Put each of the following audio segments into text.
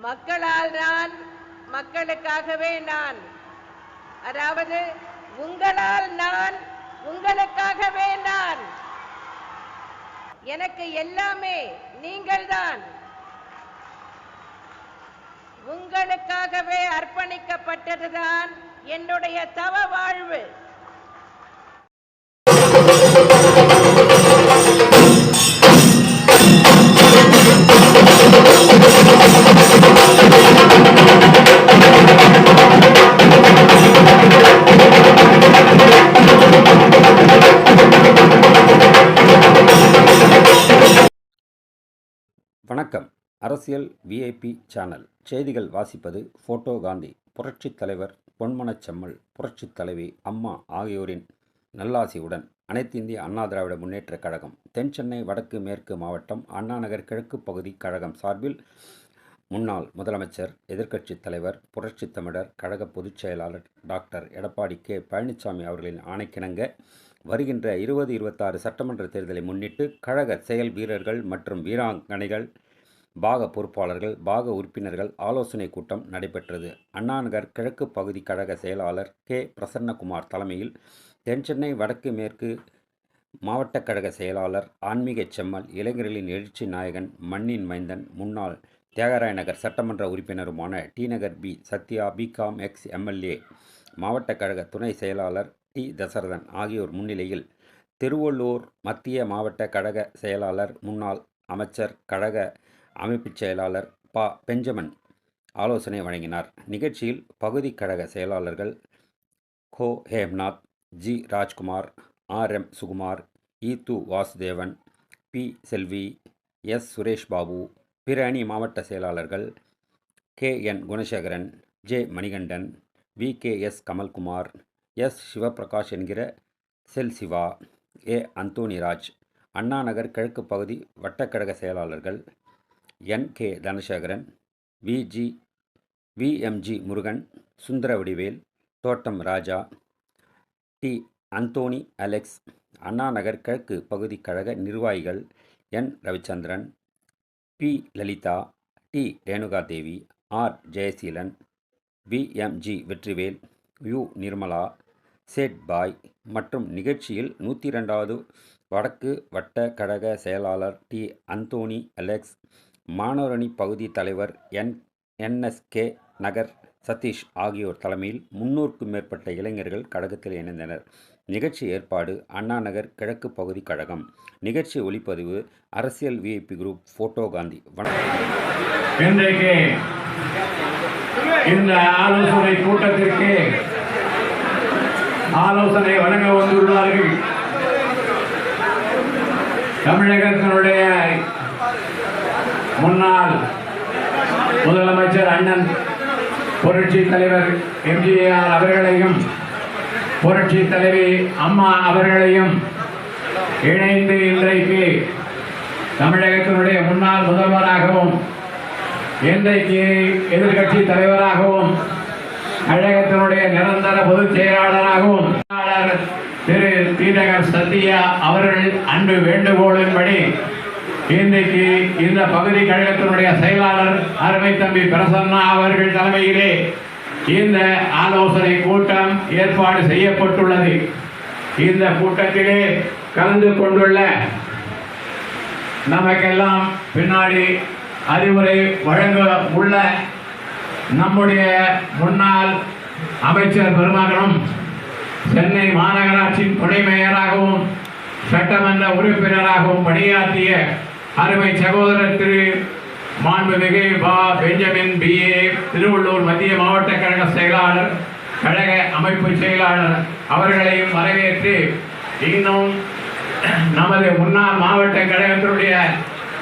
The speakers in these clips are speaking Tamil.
மக்களால் நான் மக்களுக்காகவே நான். அதாவது உங்களால் நான் உங்களுக்காகவே நான். எனக்கு எல்லாமே நீங்கள்தான். உங்களுக்காகவே அர்ப்பணிக்கப்பட்டதுதான் என்னுடைய தவ வாழ்வு. அரசியல் விஐபி சேனல் செய்திகள் வாசிப்பது போட்டோ காந்தி. புரட்சித் தலைவர் பொன்மனச் செம்மல். புரட்சித் தலைவி அம்மா ஆகியோரின் நல்லாசியுடன் அனைத்து இந்திய அண்ணா திராவிட முன்னேற்றக் கழகம் தென் சென்னை வடக்கு மேற்கு மாவட்டம் அண்ணாநகர் கிழக்கு பகுதி கழகம் சார்பில் முன்னாள் முதலமைச்சர் எதிர்க்கட்சித் தலைவர் புரட்சித் தமிழர் கழக பொதுச் செயலாளர் டாக்டர் எடப்பாடி கே. பழனிசாமி அவர்களின் ஆணைக்கிணங்க வருகின்ற இருபது இருபத்தாறு சட்டமன்ற தேர்தலை முன்னிட்டு கழக செயல் வீரர்கள் மற்றும் வீராங்கனைகள் பாக பொறுப்பாளர்கள் பாக உறுப்பினர்கள் ஆலோசனை கூட்டம் நடைபெற்றது. அண்ணாநகர் கிழக்கு பகுதி கழக செயலாளர் கே. பிரசன்னகுமார் தலைமையில் தென்சென்னை வடக்கு மேற்கு மாவட்ட கழக செயலாளர் ஆன்மீக செம்மல் இளைஞர்களின் எழுச்சி நாயகன் மண்ணின் மைந்தன் முன்னாள் தியாகராய நகர் சட்டமன்ற உறுப்பினருமான T. Nagar P. Sathya BCom ex MLA மாவட்ட கழக துணை செயலாளர் டி. தசரதன் ஆகியோர் முன்னிலையில் திருவள்ளூர் மத்திய மாவட்ட கழக செயலாளர் முன்னாள் அமைச்சர் கழக அமைப்புச் செயலாளர் ப. பெஞ்சமன் ஆலோசனை வழங்கினார். நிகழ்ச்சியில் பகுதி கழக செயலாளர்கள் கோ. Hemnath G. Rajkumar R. M. Sukumar ஈத்து வாசுதேவன் பி. செல்வி எஸ். சுரேஷ் பாபு பிற அணி மாவட்ட செயலாளர்கள் K. N. Gunasekaran J. Manikandan V. K. S. Kamalkumar S. Sivaprakash என்கிற செல் சிவா ஏ. அந்தோணிராஜ் அண்ணாநகர் கிழக்கு பகுதி வட்டக்கழக செயலாளர்கள் N. K. Dhanasekaran Viji VMG Murugan Sundara Vadivel Thottam Raja T. Anthony Alex Annanagar கிழக்கு பகுதி கழக நிர்வாகிகள் N. Ravichandran P. Lalitha T. Renukadevi R. Jayaseelan VMG Vetrivel U. Nirmala Sait Bhai மற்றும் நிகழ்ச்சியில் நூற்றி ரெண்டாவது வடக்கு வட்ட கழக செயலாளர் டி. அந்தோனி அலெக்ஸ் மாணவரணி பகுதி தலைவர் என் என்எஸ்கே நகர் சதீஷ் ஆகியோர் தலைமையில் முன்னூறுக்கும் மேற்பட்ட இளைஞர்கள் கழகத்தில் இணைந்தனர். நிகழ்ச்சி ஏற்பாடு அண்ணா நகர் கிழக்கு பகுதி கழகம். நிகழ்ச்சி ஒளிப்பதிவு அரசியல் விஐபி குரூப் போட்டோ காந்தி. வணக்கம் இன்றைக்கு இந்த ஆலோசனை கூட்டத்திற்கு ஆலோசனை வழங்க வந்துள்ளார்கள். தமிழகத்தினுடைய முன்னாள் முதலமைச்சர் அண்ணன் புரட்சி தலைவர் எம்ஜிஆர் அவர்களையும் புரட்சி தலைவி அம்மா அவர்களையும் இணைந்து இன்றைக்கு தமிழகத்தினுடைய முன்னாள் முதல்வராகவும் இன்றைக்கு எதிர்கட்சி தலைவராகவும் கழகத்தினுடைய நிரந்தர பொதுச் செயலாளராகவும் திரு. தீரகர் சத்யா அவர்கள் அன்பு வேண்டுகோளின்படி இன்றைக்கு இந்த பகுதி கழகத்தினுடைய செயலாளர் அருமை தம்பி பிரசன்னா அவர்கள் தலைமையிலே இந்த ஆலோசனை கூட்டம் ஏற்பாடு செய்யப்பட்டுள்ளது. இந்த கூட்டத்திலே கலந்து கொண்டுள்ள நமக்கெல்லாம் பின்னாடி அறிவுரை வழங்க உள்ள நம்முடைய முன்னாள் அமைச்சர் பெருமகனும் சென்னை மாநகராட்சியின் துணை மேயராகவும் சட்டமன்ற உறுப்பினராகவும் பணியாற்றிய அருமை சகோதரர் திரு மாண்புமிகு பா பெஞ்சமின் பிஏ திருவள்ளூர் மத்திய மாவட்ட கழக செயலாளர் கழக அமைப்பு செயலாளர் அவர்களையும் வரவேற்று இன்னும் நமது முன்னாள் மாவட்ட கழகத்தினுடைய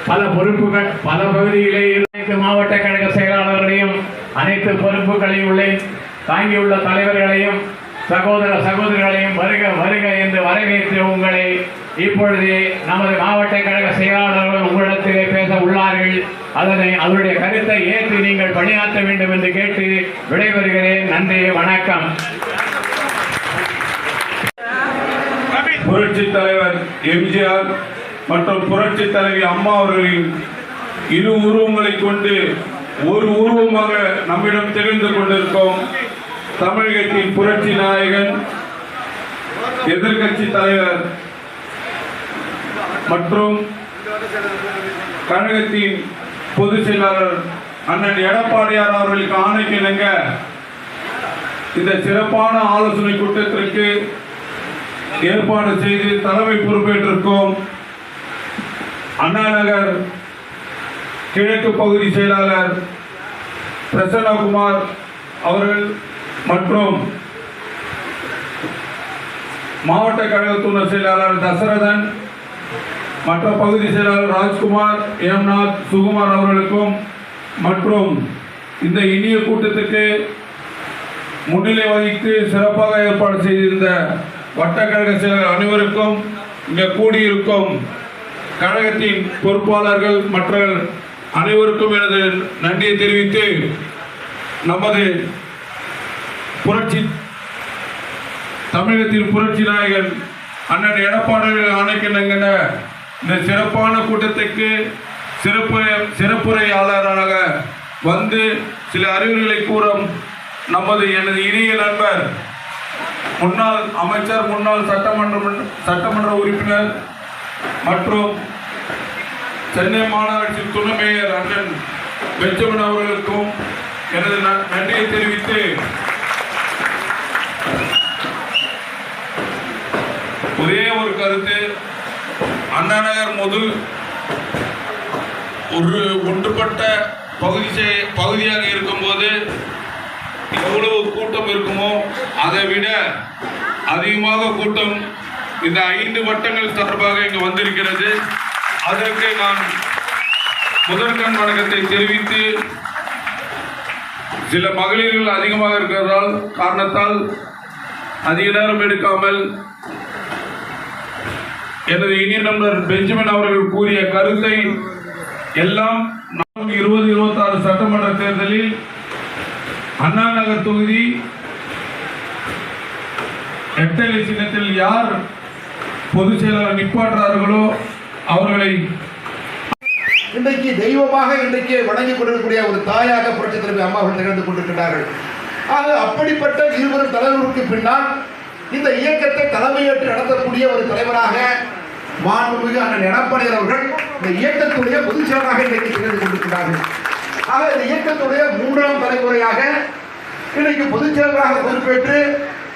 பல பொறுப்புகள் பல பகுதியிலே அனைத்து மாவட்ட கழக செயலாளர்களையும் அனைத்து பொறுப்புகளையும் உள்ள தாங்கியுள்ள தலைவர்களையும் சகோதர சகோதரிகளையும் வருக வருக என்று வரவேற்று உங்களை இப்பொழுது நமது மாவட்ட கழக செயலாளர்கள் உங்களிடத்திலே பேச உள்ளார்கள். அதனை அவருடைய கருத்தை ஏற்று நீங்கள் பணியாற்ற வேண்டும் என்று கேட்டு விடைபெறுகிறேன். நன்றி வணக்கம். புரட்சி தலைவர் எம்ஜிஆர் மற்றும் புரட்சி தலைவி அம்மா அவர்களின் இரு உருவங்களை கொண்டு ஒரு உருவமாக நம்மிடம் தெரிந்து கொண்டிருக்கோம் தமிழகத்தின் புரட்சி நாயகன் எதிர்க்கட்சி தலைவர் மற்றும் கழகத்தின் பொதுச் செயலாளர் அண்ணன் எடப்பாடியார் அவர்களுக்கு ஆணைக்கு இணங்க இந்த சிறப்பான ஆலோசனை கூட்டத்திற்கு ஏற்பாடு செய்து தலைமை பொறுப்பேற்றிருக்கும். அண்ணா நகர் கிழக்கு பகுதி செயலாளர் பிரசன்னகுமார் அவர்கள் மற்றும் மாவட்ட கழக துணை செயலாளர் தசரதன் மற்ற பகுதி செயலாளர் ராஜ்குமார் ஏம்நாத் சுகுமார் அவர்களுக்கும் மற்றும் இந்த இனிய கூட்டத்துக்கு முன்னிலை வகித்து சிறப்பாக ஏற்பாடு செய்திருந்த வட்டக்கழக செயலர் அனைவருக்கும் இங்கே கூடியிருக்கும் கழகத்தின் பொறுப்பாளர்கள் மற்ற அனைவருக்கும் எனது நன்றியை தெரிவித்து நமது புரட்சி தமிழகத்தின் புரட்சி நாயகன் அண்ணன் எடப்பாடி ஆணைக்கிணங்கின இந்த சிறப்பான கூட்டத்துக்கு சிறப்பு சிறப்புரையாளராக வந்து சில அறிவுரைகளை கூறும் நமது எனது இனிய நண்பர் முன்னாள் அமைச்சர் முன்னாள் சட்டமன்ற சட்டமன்ற உறுப்பினர் மற்றும் சென்னை மாநகராட்சி துணை மேயர் அண்ணன் பெஞ்சமின் அவர்களுக்கும் எனது நன்றியை தெரிவித்து ஒரே ஒரு கருத்து. அண்ணா நகர் முதல் ஒரு ஒன்றுபட்ட பகுதி பகுதியாக இருக்கும்போது எவ்வளவு கூட்டம் இருக்குமோ அதை விட அதிகமாக கூட்டம் இந்த ஐந்து வட்டங்கள் சார்பாக இங்கு வந்திருக்கிறது. அதற்கு நான் முதற்கண் வணக்கத்தை தெரிவித்து சில மகளிர்கள் அதிகமாக இருக்கிறதால் காரணத்தால் அதிக நேரம் எடுக்காமல் எனது இனிய நண்பர் பெஞ்சமின் அவர்கள் கூறிய கருத்தை எல்லாம் நான்கு இருபது இருபத்தாறு சட்டமன்ற தேர்தலில் அண்ணா நகர் தொகுதி எட்டலை சின்னத்தில் யார் பொதுச் செயலாளர் நிப்பாட்டுறார்களோ அவர்களை இன்றைக்கு தெய்வமாக இன்றைக்கு வணங்கிக் கொண்டிருக்கக்கூடிய ஒரு தாயாக புரட்சி தலைமை அம்மா அவர்கள் திகழ்ந்து கொண்டிருக்கிறார்கள். ஆக அப்படிப்பட்ட இருவரும் தலைவருக்கு பின்னால் இந்த இயக்கத்தை தலைமையேற்று நடத்தக்கூடிய ஒரு தலைவராக மாண்புமிகு அண்ணன் எடப்பாடி அவர்கள் இந்த இயக்கத்துடைய பொதுச் செயலராக இன்றைக்கு திகழ்ந்து கொண்டிருக்கிறார்கள். ஆக இந்த இயக்கத்துடைய மூன்றாம் தலைமுறையாக இன்றைக்கு பொதுச் செயலராக பொறுப்பேற்று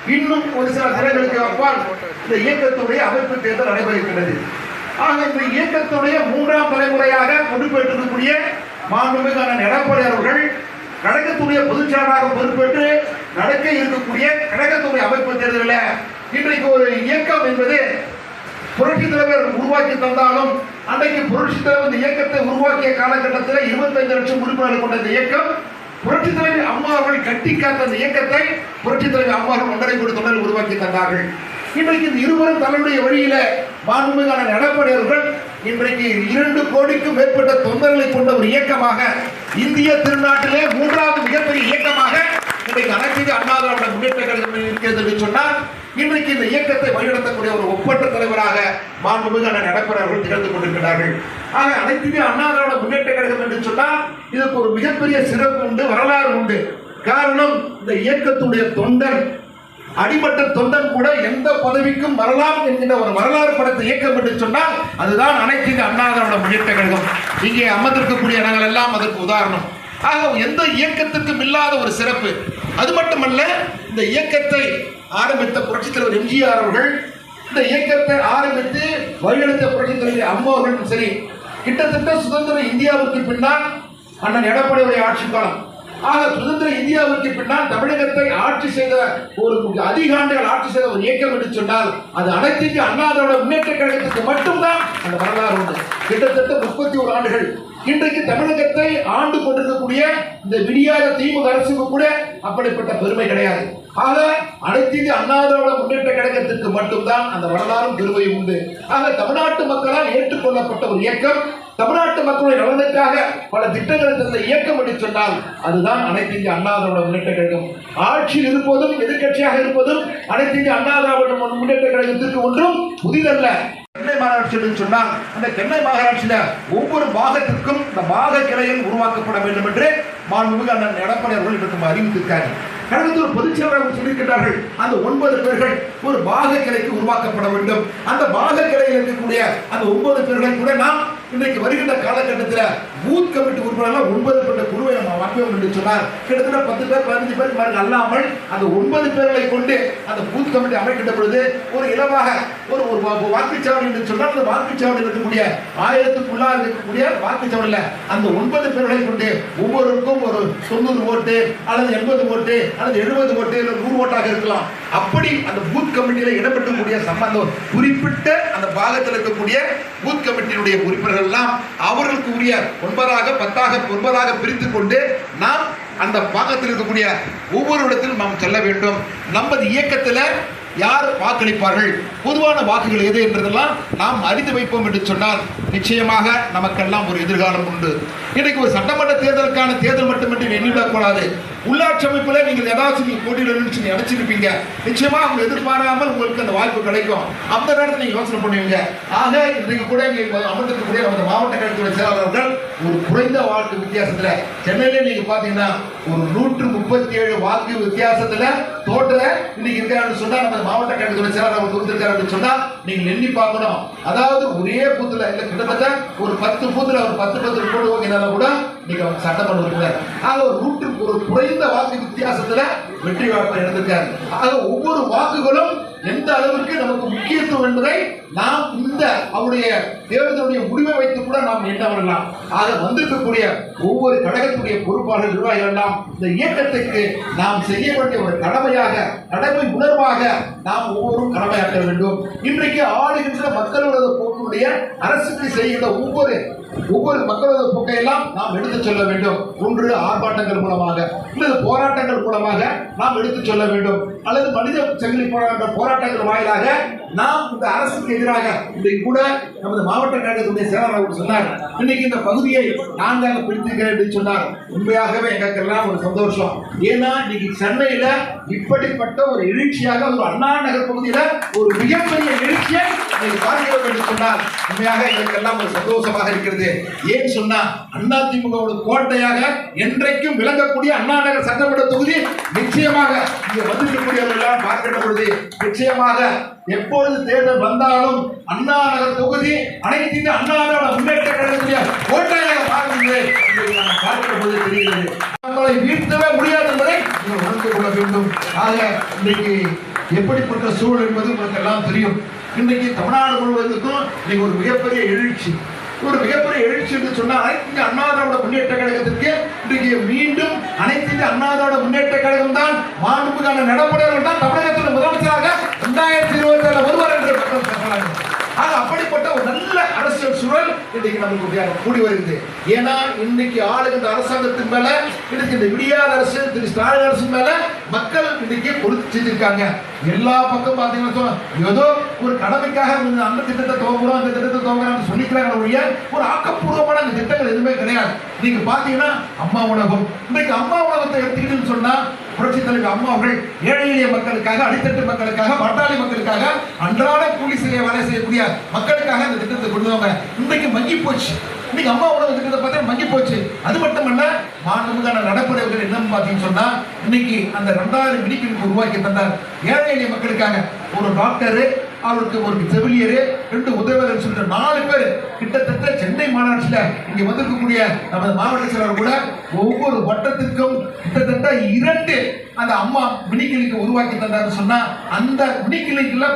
இன்னும் ஒரு சில தினங்களுக்கு அப்பால் இந்த இயக்கத்துடைய அமைப்பு தேர்தல் நடைபெற ஆக இந்த இயக்கத்துடைய மூன்றாம் தலைமுறையாக பொறுப்பேற்றிருக்கக்கூடிய மாண்புமிகு அண்ணன் எடப்பாடி அவர்கள் கழகத்துடைய பொதுச் பொறுப்பேற்று நடக்க இருக்கக்கூடிய கழகத்துடைய அமைப்பு தேர்தலில் இன்றைக்கு ஒரு இயக்கம் என்பது புரட்சி தலைவர் உருவாக்கி தந்தாலும் அன்றைக்கு புரட்சி தலைவர் இந்த இயக்கத்தை உருவாக்கிய காலகட்டத்தில் 25 லட்சம் உறுப்பினர்கள் கொண்ட இந்த இயக்கம் புரட்சி தலைவர் அம்மா அவர்கள் கட்டி காத்த அந்த இயக்கத்தை புரட்சி தலைவர் அம்மா அவர்கள் ஒன்றரை கோடி தொண்டர்கள் உருவாக்கி தந்தார்கள். இன்றைக்கு இந்த இருவரும் தலைவருடைய வழியில மாண்புமிகான எடப்பாடி இன்றைக்கு இரண்டு கோடிக்கும் மேற்பட்ட தொண்டர்களை கொண்ட ஒரு இயக்கமாக இந்திய திருநாட்டிலே மூன்றாவது மிகப்பெரிய இயக்கமாக இன்றைக்கு அனைத்து இந்திய அண்ணா திராவிட முன்னேற்ற கழகம் இருக்கிறது என்று சொன்னால் இன்றைக்கு இந்த இயக்கத்தை வழிநடத்தக்கூடிய ஒரு ஒப்பற்ற தலைவராக மாண்புமிகு அண்ணன் எடப்பாடி திகழ்ந்து கொண்டிருக்கிறார்கள். ஆக அனைத்து இந்திய அண்ணா திராவிட முன்னேற்ற கழகம் என்று சொன்னால் இதற்கு ஒரு மிகப்பெரிய சிறப்பு உண்டு வரலாறு உண்டு. காரணம் இந்த இயக்கத்துடைய தொண்டர் அடிமட்ட தொண்டன் கூட எந்த பதவிக்கும் வரலாம் என்கின்ற ஒரு வரலாறு படத்தை இயக்கம் என்று சொன்னால் அதுதான் அனைத்து இந்திய அண்ணா முன்னேற்ற கழகம் இங்கே அமர்ந்திருக்கக்கூடிய நாங்கள் எல்லாம் அதற்கு உதாரணம். ஆக எந்த இயக்கத்திற்கும் இல்லாத ஒரு சிறப்பு. அது மட்டுமல்ல இந்த இயக்கத்தை ஆரம்பித்த புரட்சித் தலைவர் எம்ஜிஆர் அவர்கள் இந்த இயக்கத்தை ஆரம்பித்து வழிநடத்த புரட்சித் தலைவர் அம்மா அவர்களும் சரி கிட்டத்தட்ட சுதந்திர இந்தியாவுக்கு பின்னால் அண்ணன் எடப்பாடியுடைய ஆட்சி காலம். ஆக சுதந்திர இந்தியாவுக்கு பின்னால் தமிழகத்தை ஆட்சி செய்த ஒரு அதிக ஆண்டுகள் ஆட்சி செய்த ஒரு இயக்கம் என்று சொன்னால் அது அனைத்து அண்ணாதோட முன்னேற்ற கழகத்துக்கு மட்டும்தான் அந்த வரலாறு உண்டு. கிட்டத்தட்ட முப்பத்தி ஒரு ஆண்டுகள். இன்றைக்கு தமிழகத்தை ஆண்டு கொண்டிருக்கக்கூடிய இந்த விடியாத திமுக அரசுக்கு கூட அப்படிப்பட்ட பெருமை கிடையாது. ஆக அனைத்து இந்திய முன்னேற்ற கழகத்திற்கு மட்டும்தான் அந்த வரலாறும் பெருமையும் உண்டு. ஆக தமிழ்நாட்டு மக்களால் ஏற்றுக்கொள்ளப்பட்ட ஒரு இயக்கம் தமிழ்நாட்டு மக்களுடைய நலனுக்காக பல திட்டங்களை தந்த இயக்கம் என்று சொன்னால் அதுதான் அனைத்து இந்திய அண்ணா திராவிட முன்னேற்ற கழகம். ஆட்சியில் இருப்பதும் எதிர்க்கட்சியாக இருப்பதும் அனைத்து இந்திய அண்ணா திராவிட முன்னேற்ற கழகத்திற்கு ஒன்றும் புதிதல்ல. சென்னை மாநகராட்சி என்று சொன்னால் அந்த சென்னை மாநகராட்சியில ஒவ்வொரு பாகத்திற்கும் இந்த பாக கிளையில் உருவாக்கப்பட வேண்டும் என்று மாண்புமிகு அண்ணன் எடப்பாடி அவர்கள் இன்றைக்கு கடந்த ஒரு பொதுச் செயலாளர் சொல்லியிருக்கிறார்கள் அந்த ஒன்பது பேர்கள் ஒரு பாக கிளைக்கு உருவாக்கப்பட வேண்டும். அந்த பாக கிளையில் இருக்கக்கூடிய அந்த ஒன்பது பேர்களை கூட நாம் இன்றைக்கு வருகின்ற காலகட்டத்தில் பூத் கமிட்டி உறுப்பினர்கள் ஒன்பது பேர் குழுவை நம்ம வாக்குவோம் என்று சொன்னார். கிட்டத்தட்ட பத்து பேர் பதினஞ்சு பேர் மாதிரி அல்லாமல் அந்த ஒன்பது பேர்களை கொண்டு அந்த பூத் கமிட்டி அமைக்கின்ற பொழுது ஒரு இலவாக ஒரு ஒரு வாக்குச்சாவடி என்று சொன்னால் அந்த வாக்குச்சாவடி இருக்கக்கூடிய ஆயிரத்துக்குள்ளாக இருக்கக்கூடிய வாக்குச்சாவடியில் அந்த ஒன்பது பேர்களை கொண்டு ஒவ்வொருவருக்கும் ஒரு தொண்ணூறு ஓட்டு அல்லது எண்பது ஓட்டு அல்லது எழுபது ஓட்டு இல்லை நூறு ஓட்டாக இருக்கலாம். அப்படி அந்த பூத் கமிட்டியில் இடம்பெற்றக்கூடிய சம்பந்தம் குறிப்பிட்ட அந்த பாகத்தில் இருக்கக்கூடிய பூத் கமிட்டியினுடைய உறுப்பினர்கள் எல்லாம் அவர்களுக்கு உரிய ஒன்பதாக பத்தாக ஒன்பதாக பிரித்து கொண்டு நாம் அந்த பாகத்தில் இருக்கக்கூடிய ஒவ்வொரு இடத்திலும் நாம் செல்ல வேண்டும். நமது இயக்கத்தில் யார் வாக்களிப்பார்கள்? பொதுவான வாக்குகள் எது என்றதெல்லாம் நாம் அறிந்து வைப்போம் என்று சொன்னால் நிச்சயமாக நமக்கெல்லாம் ஒரு எதிர்காலம் உண்டு. இன்றைக்கு ஒரு சட்டமன்ற தேர்தலுக்கான தேர்தல் மட்டுமின்றி எண்ணிவிடக்கூடாது உள்ளாட்சி அமைப்பில் நீங்கள் ஏதாச்சும் நீங்கள் போட்டியிடணும்னு சொல்லி அடைச்சிருப்பீங்க. நிச்சயமாக அவங்க எதிர்பாராமல் உங்களுக்கு அந்த வாய்ப்பு கிடைக்கும். அந்த நேரத்தில் நீங்கள் யோசனை பண்ணுவீங்க. ஆக இன்றைக்கு கூட இங்கே அமர்ந்திருக்கக்கூடிய நமது மாவட்ட கழகத்துறை செயலாளர்கள் ஒரு குறைந்த வாக்கு வித்தியாசத்தில் சென்னையிலே நீங்கள் பார்த்தீங்கன்னா ஒரு நூற்று முப்பத்தி ஏழு வாக்கு வித்தியாசத்தில் தோற்ற இன்னைக்கு இருக்காருன்னு சொன்னால் நம்ம மாவட்ட கழகத்துறை செயலாளர் கொடுத்துருக்காரு அப்படின்னு சொன்னால் நீங்கள் எண்ணி பார்க்கணும். அதாவது ஒரே பூத்துல இல்லை கிட்டத்தட்ட ஒரு பத்து பூத்துல ஒரு பத்து பத்து போட்டு ஓகினாலும் கூட நீங்க அவங்க சட்டமன்ற உறுப்பினர். ஆக ஒரு நூற்று ஒரு குறைந்த வாக்கு வித்தியாசத்துல வெற்றி வாய்ப்பை எடுத்திருக்காரு. ஆக ஒவ்வொரு வாக்குகளும் எந்த அளவிற்கு நமக்கு முக்கியத்துவம் என்பதை நாம் இந்த அவருடைய தேர்தலுடைய முடிவை வைத்து கூட நாம் எண்ணவரலாம் ஆக வந்திருக்கக்கூடிய ஒவ்வொரு கழகத்துடைய பொறுப்பாளர் நிர்வாகிகள் எல்லாம் இந்த இயக்கத்துக்கு நாம் செய்ய வேண்டிய ஒரு கடமையாக கடமை உணர்வாக நாம் ஒவ்வொரும் கடமையாற்ற வேண்டும். இன்றைக்கு ஆளுகின்ற மக்களோட போக்குடைய அரசுக்கு செய்கின்ற ஒவ்வொரு ஒவ்வொரு மக்களோட போக்கையெல்லாம் நாம் எடுத்துச் செல்ல வேண்டும். ஒன்று ஆர்ப்பாட்டங்கள் மூலமாக அல்லது போராட்டங்கள் மூலமாக நாம் எடுத்துச் செல்ல வேண்டும். அல்லது மனித சங்கிலி போராட்ட போராட்டங்கள் வாயிலாக நாம் இந்த அரசுக்கு எதிராக இன்றைக்கு கூட நமது மாவட்ட கழகத்துடைய செயலாளர் அவர் சொன்னார். இன்னைக்கு இந்த பகுதியை நான்காக பிரித்திருக்கிறேன் என்று சொன்னார். உண்மையாகவே எங்களுக்கெல்லாம் ஒரு சந்தோஷம். ஏன்னா இன்னைக்கு சென்னையில இப்படிப்பட்ட ஒரு எழுச்சியாக ஒரு அண்ணா நகர் பகுதியில ஒரு மிகப்பெரிய எழுச்சியை இன்னைக்கு பார்க்கிறோம் என்று சொன்னால் உண்மையாக எங்களுக்கெல்லாம் ஒரு சந்தோஷமாக இருக்கிறது. ஏன் சொன்னா அதிமுகவோட கோட்டையாக என்றைக்கும் விளங்கக்கூடிய அண்ணா நகர் சட்டமன்ற தொகுதி நிச்சயமாக இங்க வந்திருக்கக்கூடியவர்கள் எல்லாம் பார்க்கின்ற பொழுது நிச்சயமாக எப்பொழுது தேர்தல் வந்தாலும் அண்ணா நகர் தொகுதி அனைத்து இந்த அண்ணா நகரோட முன்னேற்ற கழகத்துடைய கோட்டையாக பார்க்கிறது பார்க்கிற தெரிகிறது. நம்மளை வீழ்த்தவே முடியாது என்பதை நீங்கள் உணர்ந்து கொள்ள வேண்டும். ஆக இன்றைக்கு எப்படிப்பட்ட சூழல் என்பது உங்களுக்கு எல்லாம் தெரியும். இன்றைக்கு தமிழ்நாடு முழுவதற்கும் இன்னைக்கு ஒரு மிகப்பெரிய எழுச்சி. ஒரு மிகப்பெரிய எழுச்சி என்று சொன்னால் அனைத்து அண்ணாதோட அண்ணா திராவிட முன்னேற்ற கழகத்திற்கு இன்றைக்கு மீண்டும் அனைத்து அண்ணாதோட அண்ணா திராவிட முன்னேற்ற கழகம் தான் மாண்புக்கான நடப்படைகள் தான் தமிழகத்தில் முதலமைச்சராக இரண்டாயிரத்தி இருபத்தி ஏழு வருவார் என்று மக்கள் ஆக அப்படிப்பட்ட ஒரு நல்ல அரசியல் சூழல் இன்றைக்கு நமக்கு கூடி வருகிறது. ஏன்னா இன்னைக்கு ஆளுகின்ற அரசாங்கத்தின் மேல இன்னைக்கு இந்த விடியாத அரசு திரு ஸ்டாலின் அரசு மேல மக்கள் இன்னைக்கு பொறுத்து செஞ்சிருக்காங்க எல்லா பக்கம் பாத்தீங்கன்னா ஏதோ ஒரு கடமைக்காக அந்த திட்டத்தை துவங்குறோம் அந்த திட்டத்தை துவங்குறோம் சொல்லிக்கிறாங்க ஒரு ஆக்கப்பூர்வமான அந்த திட்டங்கள் எதுவுமே கிடையாது. நீங்க பாத்தீங்கன்னா அம்மா உணவகம் இன்னைக்கு அம்மா உணவகத்தை எடுத்துக்கிட்டுன்னு சொன்னா புரட்சி தலைவர் அம்மா அவர்கள் ஏழை எளிய மக்களுக்காக அடித்தட்டு மக்களுக்காக பாட்டாளி மக்களுக்காக அன்றாட கூலி சிலையை வேலை செய்யக்கூடிய மக்களுக்காக இந்த திட்டத்தை கொண்டு வாங்க இன்னைக்கு மங்கி போச்சு. இன்னைக்கு அம்மா உணவு திட்டத்தை பார்த்தா மங்கி போச்சு. அது மட்டுமல்ல மாண்புமிகான நடைமுறைகள் என்னன்னு பார்த்தீங்கன்னு சொன்னா இன்னைக்கு அந்த ரெண்டாயிரம் மெடிக்கல் உருவாக்கி தந்தார் ஏழை எளிய மக்களுக்காக. ஒரு டாக்டரு அவருக்கு ஒரு செவிலியர் ரெண்டு உதவியாளர் சொல்லிட்டு நாலு பேர். கிட்டத்தட்ட சென்னை மாநாட்டில் இங்க வந்திருக்கக்கூடிய நமது மாவட்ட செயலர் கூட ஒவ்வொரு வட்டத்திற்கும் கிட்டத்தட்ட இரண்டு அந்த அம்மா மினி கிளினிக் உருவாக்கி தந்தாருன்னு சொன்னா அந்த மினி கிளினிக்ல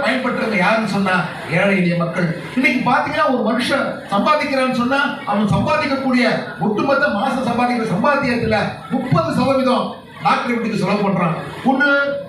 யாருன்னு சொன்னா ஏழை எளிய மக்கள். இன்னைக்கு பாத்தீங்கன்னா ஒரு மனுஷன் சம்பாதிக்கிறான்னு சொன்னா அவன் சம்பாதிக்கக்கூடிய ஒட்டுமொத்த மாசம் சம்பாதிக்கிற சம்பாத்தியத்துல முப்பது சதவீதம் டாக்டர் வீட்டுக்கு செலவு பண்ணுறான் ஒண்ணு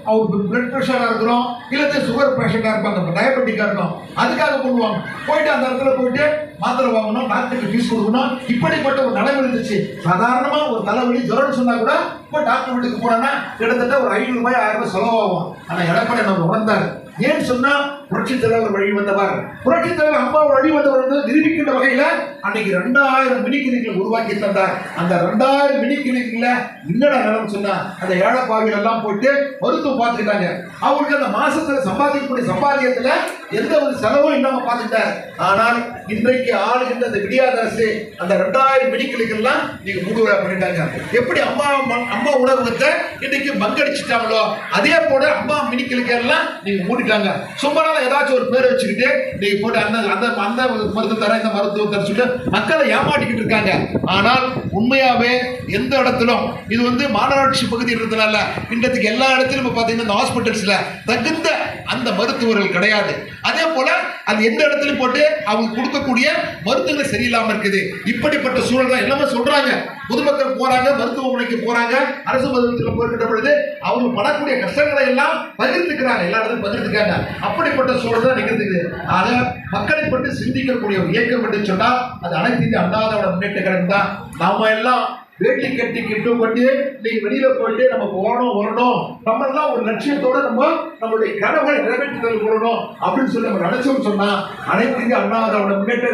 அவருக்கு பிளட் ப்ரெஷரா இருக்கிறோம் இல்லை சுகர் பேஷண்டா இருப்பாங்க. டயபெட்டிக்கா இருக்கும் அதுக்காக பண்ணுவாங்க போயிட்டு அந்த இடத்துல போயிட்டு மாத்திரை வாங்கணும் டாக்டருக்கு ஃபீஸ் கொடுக்கணும். இப்படிப்பட்ட ஒரு நிலைமை இருந்துச்சு. சாதாரணமா ஒரு தலைவலி ஜுரம்னு சொன்னா கூட போய் டாக்டர் வீட்டுக்கு போனோம்னா கிட்டத்தட்ட ஒரு ஐநூறு ரூபாய் ஆயிரம் ரூபாய் செலவாகும். ஆனா எடப்பாடி நம்ம உணர்ந்தார்? ஏன்னு சொன்னா புரட்சி தலைவர் வழி வந்தவர். புரட்சி தலைவர் அம்மா வழி வந்தவர் வந்து நிரூபிக்கின்ற வகையில் அன்னைக்கு ரெண்டாயிரம் மினி கிளினிக்கள் உருவாக்கி தந்தார். அந்த ரெண்டாயிரம் மினி கிளினிக்ல என்னடா நிலம் சொன்னா அந்த ஏழைப்பாவிகள் எல்லாம் போயிட்டு மருத்துவம் பார்த்துக்கிட்டாங்க. அவங்களுக்கு அந்த மாசத்துல சம்பாதிக்கக்கூடிய சம்பாதியத்தில் எந்த ஒரு செலவும் இல்லாம பார்த்துட்டார் ஆனால் இன்றைக்கு ஆளுகின்ற அந்த விடியாத அரசு அந்த ரெண்டாயிரம் மெடிக்கலுக்கு எல்லாம் நீங்க மூடுவிழா பண்ணிட்டாங்க. எப்படி அம்மா அம்மா உணவகத்தை இன்னைக்கு பங்கடிச்சிட்டாங்களோ அதே போல அம்மா மெடிக்கலுக்கு எல்லாம் நீங்க மூடிட்டாங்க. சும்மா ஏதாச்சும் ஒரு பேர் வச்சுக்கிட்டு நீங்க போட்டு அந்த அந்த அந்த மருத்துவம் தர இந்த மருத்துவம் தர சொல்லிட்டு மக்களை ஏமாட்டிக்கிட்டு இருக்காங்க. ஆனால் உண்மையாகவே எந்த இடத்திலும் இது வந்து மாநகராட்சி பகுதி இருந்ததுனால இன்றத்துக்கு எல்லா இடத்திலும் இப்போ பார்த்தீங்கன்னா இந்த ஹாஸ்பிட்டல்ஸில் தகுந்த அந்த மருத்துவர்கள் கிடையாது. அதே போல அது எந்த இடத்துலையும் போட்டு அவங்க கொடுக்கக்கூடிய மருத்துவங்கள் சரியில்லாமல் இருக்குது. இப்படிப்பட்ட சூழல் தான் எல்லாமே சொல்றாங்க. பொதுமக்கள் போறாங்க மருத்துவமனைக்கு போறாங்க. அரசு மருத்துவத்தில் போயிருக்கின்ற பொழுது அவங்க படக்கூடிய கஷ்டங்களை எல்லாம் பகிர்ந்துக்கிறாங்க. எல்லா இடத்துலையும் பகிர்ந்துக்கிறாங்க. அப்படிப்பட்ட சூழல் தான் நிகழ்ந்துக்குது. ஆக மக்களை பற்றி சிந்திக்கக்கூடிய ஒரு இயக்கம் என்று சொன்னால் அது அனைத்து இந்திய அண்ணாதோட முன்னேற்ற கழகம் தான். நாம எல்லாம் வேட்டி கட்டி கிட்டு கொண்டு நீங்க வெளியில போயிட்டு நம்ம போகணும் வரணும். நம்ம எல்லாம் ஒரு லட்சியத்தோட நம்ம நம்மளுடைய கனவுகளை நிறைவேற்றுதல் கொள்ளணும் அப்படின்னு சொல்லி நம்ம நினைச்சோம் சொன்னா அனைத்து இந்திய அண்ணாதோட முன்னேற்ற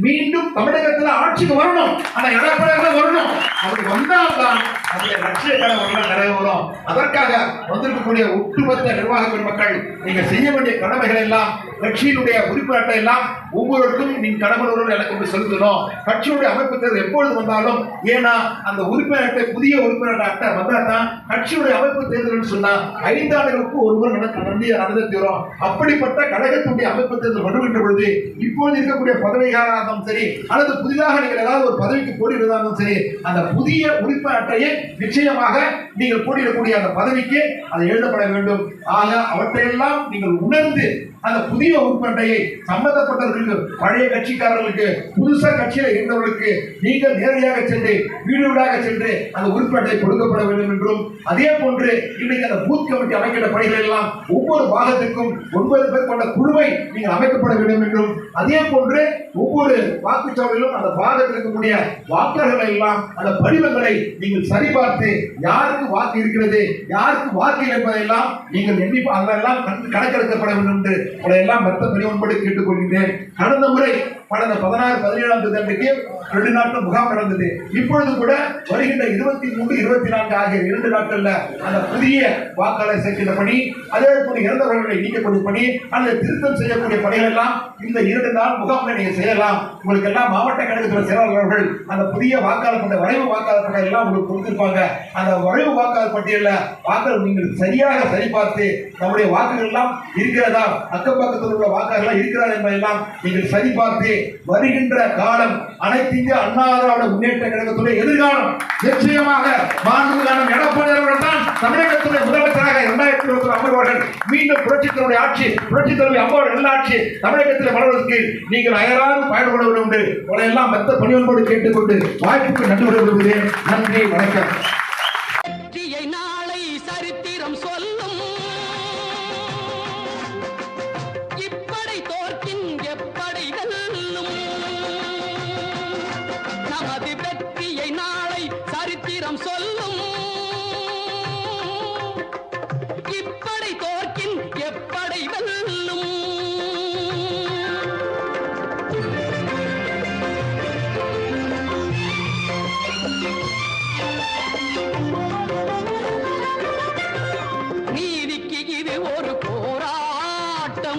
மீண்டும் தமிழகத்துல ஆட்சிக்கு வரணும். ஆனா எடப்பாடி வரணும். அப்படி வந்தால்தான் நம்முடைய லட்சிய கனவுகள் நிறைவேறும். அதற்காக வந்திருக்கக்கூடிய ஒட்டுமொத்த நிர்வாக பெருமக்கள் நீங்க செய்ய வேண்டிய கடமைகள் எல்லாம் கட்சியினுடைய உறுப்பினர்களை எல்லாம் ஒவ்வொருவருக்கும் நீ கடமையுடன் எனக்கு கொண்டு செலுத்தணும் கட்சியுடைய அமைப்பு தேர்தல் எப்பொழுது வந்தாலும் ஏன்னா அந்த உறுப்பினரட்டை புதிய உறுப்பினர் அட்டை வந்தா தான் கட்சியுடைய அமைப்பு தேர்தல் சொன்னா ஐந்தாண்டுகளுக்கு ஒருவர் நடக்க நன்றி நடந்து தீரும் அப்படிப்பட்ட கழகத்துடைய அமைப்பு தேர்தல் வருகின்ற பொழுது இப்போது இருக்கக்கூடிய பதவிகாராக இருந்தாலும் சரி அல்லது புதிதாக நீங்கள் ஏதாவது ஒரு பதவிக்கு போட்டியிடுறதாலும் சரி அந்த புதிய உறுப்பினர் அட்டையை நிச்சயமாக நீங்கள் போட்டியிடக்கூடிய அந்த பதவிக்கு அது எழுதப்பட வேண்டும். ஆக அவற்றையெல்லாம் நீங்கள் உணர்ந்து அந்த புதிய உட்பட்டையை சம்பந்தப்பட்டவர்களுக்கு பழைய கட்சிக்காரர்களுக்கு புதுசா கட்சியில இருந்தவர்களுக்கு நீங்கள் நேரடியாக சென்று வீடு வீடாக சென்று அந்த உட்பட்டை கொடுக்கப்பட வேண்டும் என்றும் அதே போன்று இன்றைக்கு அந்த பூத் கமிட்டி அமைக்கின்ற பணிகள் எல்லாம் ஒவ்வொரு பாகத்திற்கும் ஒன்பது பேர் கொண்ட குழுவை நீங்கள் அமைக்கப்பட வேண்டும் என்றும் அதே போன்று ஒவ்வொரு வாக்குச்சாவடியிலும் அந்த பாகத்தில் இருக்கக்கூடிய வாக்காளர்கள் எல்லாம் அந்த படிவங்களை நீங்கள் சரிபார்த்து யாருக்கு வாக்கு இருக்கிறது யாருக்கு வாக்கு இல்லை என்பதையெல்லாம் நீங்கள் எண்ணி அதெல்லாம் கணக்கெடுக்கப்பட வேண்டும் என்று உடையெல்லாம் மற்ற பெரியவன்படி கேட்டுக்கொள்கின்றேன் கடந்த முறை கடந்த பதினாறு பதினேழாம் தேதி அன்றைக்கு ரெண்டு நாட்கள் முகாம் நடந்தது. இப்பொழுது கூட வருகின்ற இருபத்தி மூன்று இருபத்தி நான்கு ஆகிய இரண்டு நாட்கள்ல அந்த புதிய வாக்காளர் சேர்க்கின்ற பணி அதே போல இறந்தவர்களை நீக்கக்கூடிய பணி அந்த திருத்தம் செய்யக்கூடிய பணிகள் எல்லாம் இந்த இரண்டு நாள் முகாமில் நீங்க செய்யலாம். உங்களுக்கு எல்லாம் மாவட்ட கழகத்தில் செயலாளர்கள் அந்த புதிய வாக்காளர் பட்ட வரைவு வாக்காளர் பட்டியல் எல்லாம் உங்களுக்கு கொடுத்திருப்பாங்க. அந்த வரைவு வாக்காளர் பட்டியலில் வாக்காளர் நீங்கள் சரியாக சரிபார்த்து நம்முடைய வாக்குகள் எல்லாம் இருக்கிறதா? அக்கம் பக்கத்தில் உள்ள வாக்காளர்கள் இருக்கிறார் என்பதெல்லாம் நீங்கள் சரிபார்த்து வருகின்ற காலம் அனைத்து இந்திய அண்ணா முன்னேற்ற கழகத்துடைய எதிர்காலம் நிச்சயமாக மாண்பு எடப்பாடி அவர்கள் தான் தமிழகத்துடைய முதலமைச்சராக இரண்டாயிரத்தி இருபத்தி அமர்வார்கள் மீண்டும் புரட்சித்தனுடைய ஆட்சி புரட்சி தலைவி அம்மாவோட நல்லாட்சி தமிழகத்தில் வளர்வதற்கு நீங்கள் அயராது பயன்பட வேண்டும் என்று உங்களை எல்லாம் மெத்த பணியோடு கேட்டுக்கொண்டு வாய்ப்புக்கு நன்றி விடுகிறேன் நன்றி வணக்கம்.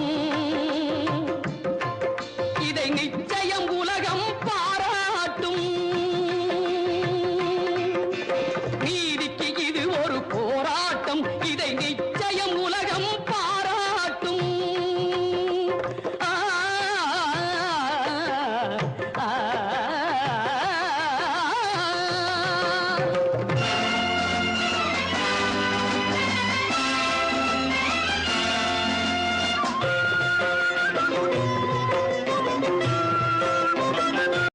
की